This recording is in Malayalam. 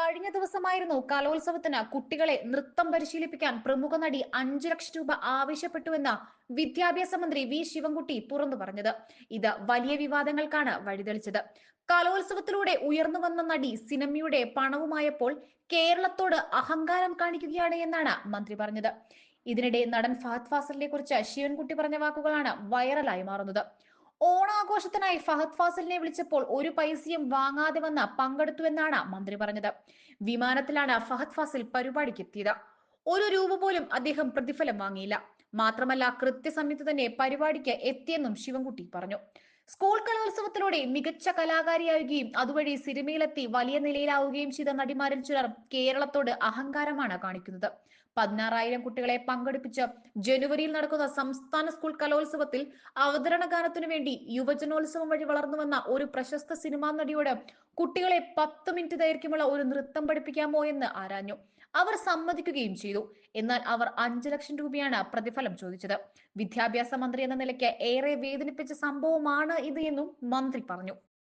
കഴിഞ്ഞ ദിവസമായിരുന്നു കലോത്സവത്തിന് കുട്ടികളെ നൃത്തം പരിശീലിപ്പിക്കാൻ പ്രമുഖ നടി അഞ്ചു ലക്ഷം രൂപ ആവശ്യപ്പെട്ടുവെന്ന് വിദ്യാഭ്യാസ മന്ത്രി വി ശിവൻകുട്ടി തുറന്നു പറഞ്ഞത്. ഇത് വലിയ വിവാദങ്ങൾക്കാണ് വഴിതെളിച്ചത്. കലോത്സവത്തിലൂടെ ഉയർന്നു വന്ന നടി സിനിമയുടെ പണവുമായപ്പോൾ കേരളത്തോട് അഹങ്കാരം കാണിക്കുകയാണ് എന്നാണ് മന്ത്രി പറഞ്ഞത്. ഇതിനിടെ നടൻ ഫഹദ് ഫാസലിനെ കുറിച്ച് ശിവൻകുട്ടി പറഞ്ഞ വാക്കുകളാണ് വൈറലായി മാറുന്നത്. ഓണാഘോഷത്തിനായി ഫഹദ് ഫാസിലിനെ വിളിച്ചപ്പോൾ ഒരു പൈസയും വാങ്ങാതെ വന്ന് പങ്കെടുത്തുവെന്നാണ് മന്ത്രി പറഞ്ഞത്. വിമാനത്തിലാണ് ഫഹദ് ഫാസിൽ പരിപാടിക്ക് എത്തിയത് ഒരു രൂപ പോലും അദ്ദേഹം പ്രതിഫലം വാങ്ങിയില്ല. മാത്രമല്ല കൃത്യസമയത്ത് തന്നെ പരിപാടിക്ക് എത്തിയെന്നും ശിവൻകുട്ടി പറഞ്ഞു. സ്കൂൾ കലോത്സവത്തിലൂടെ മികച്ച കലാകാരിയാവുകയും അതുവഴി സിനിമയിലെത്തി വലിയ നിലയിലാവുകയും ചെയ്ത നടിമാരിൽ ചിലർ കേരളത്തോട് അഹങ്കാരമാണ് കാണിക്കുന്നത്. പതിനാറായിരം കുട്ടികളെ പങ്കെടുപ്പിച്ച ജനുവരിയിൽ നടക്കുന്ന സംസ്ഥാന സ്കൂൾ കലോത്സവത്തിൽ അവതരണ ഗാനത്തിനു വേണ്ടി യുവജനോത്സവം വഴി വളർന്നു വന്ന ഒരു പ്രശസ്ത സിനിമാ നടിയോട് കുട്ടികളെ പത്ത് മിനിറ്റ് ദൈർഘ്യമുള്ള ഒരു നൃത്തം പഠിപ്പിക്കാമോ എന്ന് ആരാഞ്ഞു. അവർ സമ്മതിക്കുകയും ചെയ്തു. എന്നാൽ അവർ അഞ്ചു ലക്ഷം രൂപയാണ് പ്രതിഫലം ചോദിച്ചത്. വിദ്യാഭ്യാസ മന്ത്രി എന്ന നിലയ്ക്ക് ഏറെ വേദനിപ്പിച്ച സംഭവമാണ് ഇത് എന്നും മന്ത്രി പറഞ്ഞു.